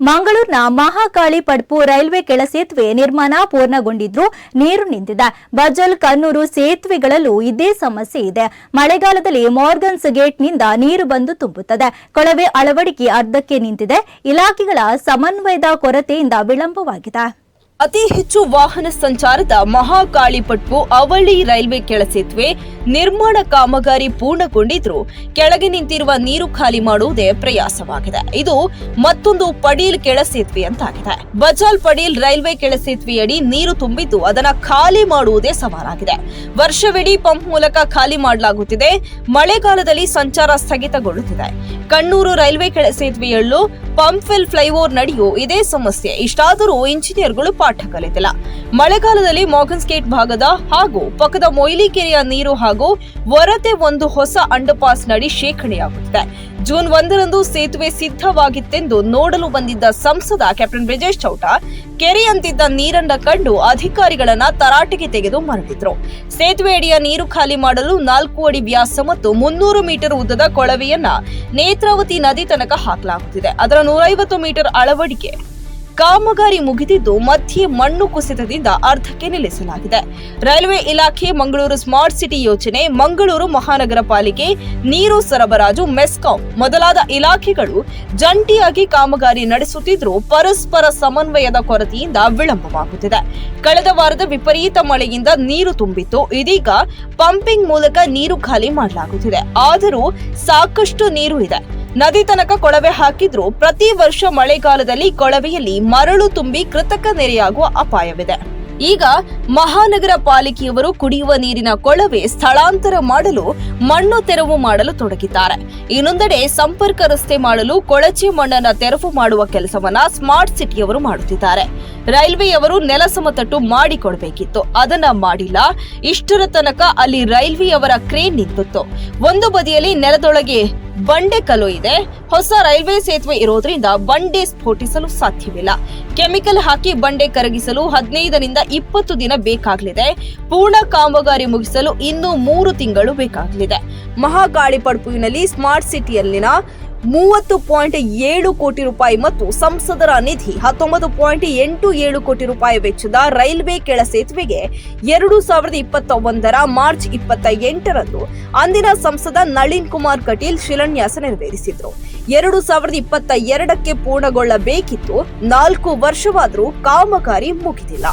ಮಂಗಳೂರಿನ ಮಹಾಕಾಳಿ ಪಡ್ಪು ರೈಲ್ವೆ ಕೆಳ ಸೇತುವೆ ನಿರ್ಮಾಣ ಪೂರ್ಣಗೊಂಡಿದ್ರು ನೀರು ನಿಂತಿದೆ. ಬಜಲ್ ಕನ್ನೂರು ಸೇತುವೆಗಳಲ್ಲೂ ಇದೇ ಸಮಸ್ಯೆ ಇದೆ. ಮಳೆಗಾಲದಲ್ಲಿ ಮಾರ್ಗನ್ಸ್ ಗೇಟ್ನಿಂದ ನೀರು ಬಂದು ತುಂಬುತ್ತದೆ. ಕೊಳವೆ ಅಳವಡಿಕೆ ಅರ್ಧಕ್ಕೆ ನಿಂತಿದೆ. ಇಲಾಖೆಗಳ ಸಮನ್ವಯದ ಕೊರತೆಯಿಂದ ವಿಳಂಬವಾಗಿದೆ. ಅತಿ ಹೆಚ್ಚು ವಾಹನ ಸಂಚಾರದ ಮಹಾಕಾಳಿಪಟ್ಟು ಅವಳಿ ರೈಲ್ವೆ ಕೆಳ ಸೇತುವೆ ನಿರ್ಮಾಣ ಕಾಮಗಾರಿ ಪೂರ್ಣಗೊಂಡಿದ್ರೂ ಕೆಳಗೆ ನಿಂತಿರುವ ನೀರು ಖಾಲಿ ಮಾಡುವುದೇ ಪ್ರಯಾಸವಾಗಿದೆ. ಇದು ಮತ್ತೊಂದು ಪಡೀಲ್ ಕೆಳಸೇತುವೆ ಅಂತಾಗಿದೆ. ಬಜಾಲ್ ಪಡೀಲ್ ರೈಲ್ವೆ ಕೆಳಸೇತುವೆಯಡಿ ನೀರು ತುಂಬಿದ್ದು ಅದನ್ನ ಖಾಲಿ ಮಾಡುವುದೇ ಸವಾಲಾಗಿದೆ. ವರ್ಷವಿಡೀ ಪಂಪ್ ಮೂಲಕ ಖಾಲಿ ಮಾಡಲಾಗುತ್ತಿದೆ. ಮಳೆಗಾಲದಲ್ಲಿ ಸಂಚಾರ ಸ್ಥಗಿತಗೊಳ್ಳುತ್ತಿದೆ. ಕಣ್ಣೂರು ರೈಲ್ವೆ ಕೆಳಸೇತುವೆಯಲ್ಲೂ ಪಂಪ್ವೆಲ್ ಫ್ಲೈಓವರ್ ನಡೆಯೂ ಇದೇ ಸಮಸ್ಯೆ. ಇಷ್ಟಾದರೂ ಇಂಜಿನಿಯರ್ಗಳು ಪಾಠ ಕಲಿತಿಲ್ಲ. ಮಳೆಗಾಲದಲ್ಲಿ ಮೋಗನ್ಸ್ಗೇಟ್ ಭಾಗದ ಹಾಗೂ ಪಕ್ಕದ ಮೊಯ್ಲಿಕೆರೆಯ ನೀರು ಹಾಗೂ ಹೊರತೆ ಒಂದು ಹೊಸ ಅಂಡರ್ಪಾಸ್ ನಡಿ ಶೇಖರಣೆಯಾಗುತ್ತಿದೆ. ಜೂನ್ ಒಂದರಂದು ಸೇತುವೆ ಸಿದ್ಧವಾಗಿತ್ತೆಂದು ನೋಡಲು ಬಂದಿದ್ದ ಸಂಸದ ಕ್ಯಾಪ್ಟನ್ ಬ್ರಿಜೇಶ್ ಚೌಟ ಕೆರೆಯಂತಿದ್ದ ನೀರನ್ನ ಕಂಡು ಅಧಿಕಾರಿಗಳನ್ನ ತರಾಟೆಗೆ ತೆಗೆದು ಮರಳಿದ್ರು. ಸೇತುವೆ ಅಡಿಯ ನೀರು ಖಾಲಿ ಮಾಡಲು ನಾಲ್ಕು ಅಡಿ ವ್ಯಾಸ ಮತ್ತು ಮುನ್ನೂರು ಮೀಟರ್ ಉದ್ದದ ಕೊಳವೆಯನ್ನ ನೇತ್ರಾವತಿ ನದಿ ತನಕ ಹಾಕಲಾಗುತ್ತಿದೆ. ಅದರ ನೂರೈವತ್ತು ಮೀಟರ್ ಅಳವಡಿಕೆ ಕಾಮಗಾರಿ ಮುಗಿದಿದ್ದು ಮಧ್ಯೆ ಮಣ್ಣು ಕುಸಿತದಿಂದ ಅರ್ಧಕ್ಕೆ ನಿಲ್ಲಿಸಲಾಗಿದೆ. ರೈಲ್ವೆ ಇಲಾಖೆ ಮಂಗಳೂರು ಸ್ಮಾರ್ಟ್ ಸಿಟಿ ಯೋಜನೆ, ಮಂಗಳೂರು ಮಹಾನಗರ ಪಾಲಿಕೆ, ನೀರು ಸರಬರಾಜು, ಮೆಸ್ಕಾಂ ಮೊದಲಾದ ಇಲಾಖೆಗಳು ಜಂಟಿಯಾಗಿ ಕಾಮಗಾರಿ ನಡೆಸುತ್ತಿದ್ದರೂ ಪರಸ್ಪರ ಸಮನ್ವಯದ ಕೊರತೆಯಿಂದ ವಿಳಂಬವಾಗುತ್ತಿದೆ. ಕಳೆದ ವಾರದ ವಿಪರೀತ ಮಳೆಯಿಂದ ನೀರು ತುಂಬಿತ್ತು. ಇದೀಗ ಪಂಪಿಂಗ್ ಮೂಲಕ ನೀರು ಖಾಲಿ ಮಾಡಲಾಗುತ್ತಿದೆ. ಆದರೂ ಸಾಕಷ್ಟು ನೀರು ಇದೆ. ನದಿ ತನಕ ಕೊಳವೆ ಹಾಕಿದ್ರು ಪ್ರತಿ ವರ್ಷ ಮಳೆಗಾಲದಲ್ಲಿ ಕೊಳವೆಯಲ್ಲಿ ಮರಳು ತುಂಬಿ ಕೃತಕ ನೆರೆಯಾಗುವ ಅಪಾಯವಿದೆ. ಈಗ ಮಹಾನಗರ ಪಾಲಿಕೆಯವರು ಕುಡಿಯುವ ನೀರಿನ ಕೊಳವೆ ಸ್ಥಳಾಂತರ ಮಾಡಲು, ಮಣ್ಣು ತೆರವು ಮಾಡಲು ತೊಡಗಿದ್ದಾರೆ. ಇನ್ನೊಂದೆಡೆ ಸಂಪರ್ಕ ರಸ್ತೆ ಮಾಡಲು ಕೊಳಚೆ ಮಣ್ಣನ್ನು ತೆರವು ಮಾಡುವ ಕೆಲಸವನ್ನ ಸ್ಮಾರ್ಟ್ ಸಿಟಿಯವರು ಮಾಡುತ್ತಿದ್ದಾರೆ. ರೈಲ್ವೆಯವರು ನೆಲ ಸಮತಟ್ಟು ಮಾಡಿಕೊಡಬೇಕಿತ್ತು. ಅದನ್ನ ಮಾಡಿಲ್ಲ, ಇಷ್ಟರ ತನಕ ಅಲ್ಲಿ ರೈಲ್ವೆಯವರ ಕ್ರೇನ್ ನಿಂತಿತ್ತು. ಒಂದು ಬದಿಯಲ್ಲಿ ನೆಲದೊಳಗೆ ಬಂಡೆ ಕಲ್ಲು ಇದೆ. ಹೊಸ ರೈಲ್ವೆ ಸೇತುವೆ ಇರೋದ್ರಿಂದ ಬಂಡೆ ಸ್ಫೋಟಿಸಲು ಸಾಧ್ಯವಿಲ್ಲ. ಕೆಮಿಕಲ್ ಹಾಕಿ ಬಂಡೆ ಕರಗಿಸಲು ಹದಿನೈದರಿಂದ ಇಪ್ಪತ್ತು ದಿನ ಬೇಕಾಗಲಿದೆ. ಪೂರ್ಣ ಕಾಮಗಾರಿ ಮುಗಿಸಲು ಇನ್ನೂ ಮೂರು ತಿಂಗಳು ಬೇಕಾಗಲಿದೆ. ಮಹಾಗಾಳಿ ಪಡ್ಪುವಿನಲ್ಲಿ ಸ್ಮಾರ್ಟ್ ಸಿಟಿಯಲ್ಲಿನ ಮೂವತ್ತು ಪಾಯಿಂಟ್ ಏಳು ಕೋಟಿ ರೂಪಾಯಿ ಮತ್ತು ಸಂಸದರ ನಿಧಿ ಹತ್ತೊಂಬತ್ತು ಪಾಯಿಂಟ್ ಎಂಟು ಏಳು ಕೋಟಿ ರೂಪಾಯಿ ವೆಚ್ಚದ ರೈಲ್ವೆ ಕೆಳ ಸೇತುವೆಗೆ ಎರಡು ಸಾವಿರದ ಇಪ್ಪತ್ತ ಒಂದರ ಮಾರ್ಚ್ ಇಪ್ಪತ್ತ ಎಂಟರಂದು ಅಂದಿನ ಸಂಸದ ನಳಿನ್ ಕುಮಾರ್ ಕಟೀಲ್ ಶಿಲಾನ್ಯಾಸ ನೆರವೇರಿಸಿದ್ರು. ಎರಡು ಸಾವಿರದ ಇಪ್ಪತ್ತ ಎರಡಕ್ಕೆ ಪೂರ್ಣಗೊಳ್ಳಬೇಕಿತ್ತು. ನಾಲ್ಕು ವರ್ಷವಾದರೂ ಕಾಮಗಾರಿ ಮುಗಿದಿಲ್ಲ.